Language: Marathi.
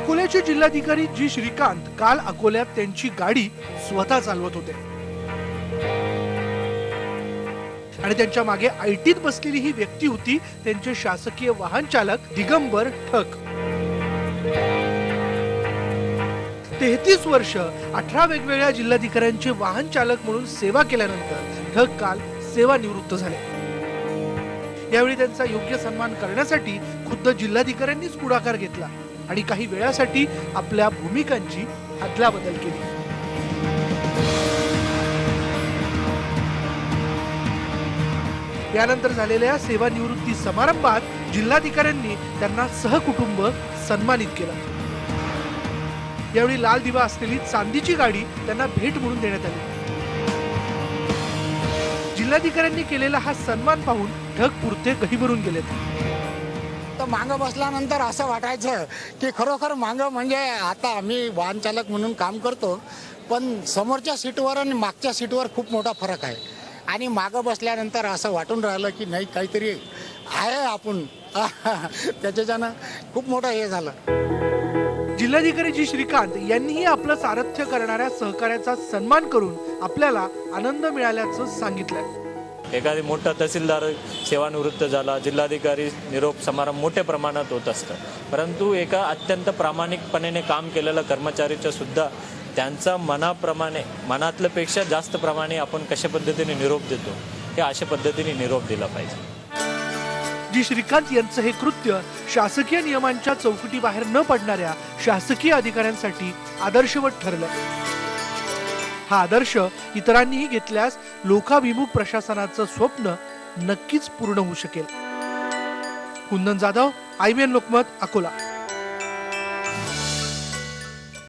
अकोल्याचे जिल्हाधिकारी जी. श्रीकांत काल अकोल्यात त्यांची गाडी स्वतः चालवत होते. आणि त्यांच्या मागे आयटीत बसलेली ही व्यक्ती होती त्यांचे शासकीय वाहन चालक दिगंबर ठक. तेहतीस वर्ष अठरा वेगवेगळ्या जिल्हाधिकाऱ्यांचे वाहन चालक म्हणून सेवा केल्यानंतर ठक काल सेवानिवृत्त झाले. यावेळी त्यांचा योग्य सन्मान करण्यासाठी खुद्द जिल्हाधिकाऱ्यांनीच पुढाकार घेतला. आणि काही वेळासाठी आपल्या भूमिकांची अदलाबदल केली. यानंतर झालेल्या सेवानिवृत्ती समारंभात जिल्हाधिकाऱ्यांनी त्यांना सहकुटुंब सन्मानित केलं. यावेळी लाल दिवा असलेली चांदीची गाडी त्यांना भेट म्हणून देण्यात आली. जिल्हाधिकाऱ्यांनी केलेला हा सन्मान पाहून ढग पुरते गहिवरून गेलेत. तर मागं बसल्यानंतर असं वाटायचं की खरोखर मागं म्हणजे आता आम्ही वाहनचालक म्हणून काम करतो पण समोरच्या सीटवर आणि मागच्या सीटवर खूप मोठा फरक आहे. आणि मागं बसल्यानंतर असं वाटून राहिलं की नाही काहीतरी आहे आपण. त्याच्याच्यानं खूप मोठं हे झालं. जिल्हाधिकारी जी श्रीकांत यांनीही आपलं सारथ्य करणाऱ्या सहकार्याचा सन्मान करून आपल्याला आनंद मिळाल्याचं सांगितलं एखादी मोठा तहसीलदार सेवानिवृत्त झाला जिल्हाधिकारी निरोप समारंभ मोठ्या प्रमाणात होत असतं. परंतु एका अत्यंत प्रामाणिकपणे काम केलेल्या कर्मचारीच्या सुद्धा त्यांचा मनाप्रमाणे मनातल्यापेक्षा जास्त प्रमाणे आपण कशा पद्धतीने निरोप देतो हे अशा पद्धतीने निरोप दिला पाहिजे. जी श्रीकांत यांचं हे कृत्य शासकीय नियमांच्या चौकटीबाहेर न पडणाऱ्या शासकीय अधिकाऱ्यांसाठी आदर्शवत ठरलं. हा आदर्श इतरांनीही घेतल्यास लोकाभिमुख प्रशासनाचं स्वप्न नक्कीच पूर्ण होऊ शकेल. Kundan Jadhav I B N Lokmat Akola.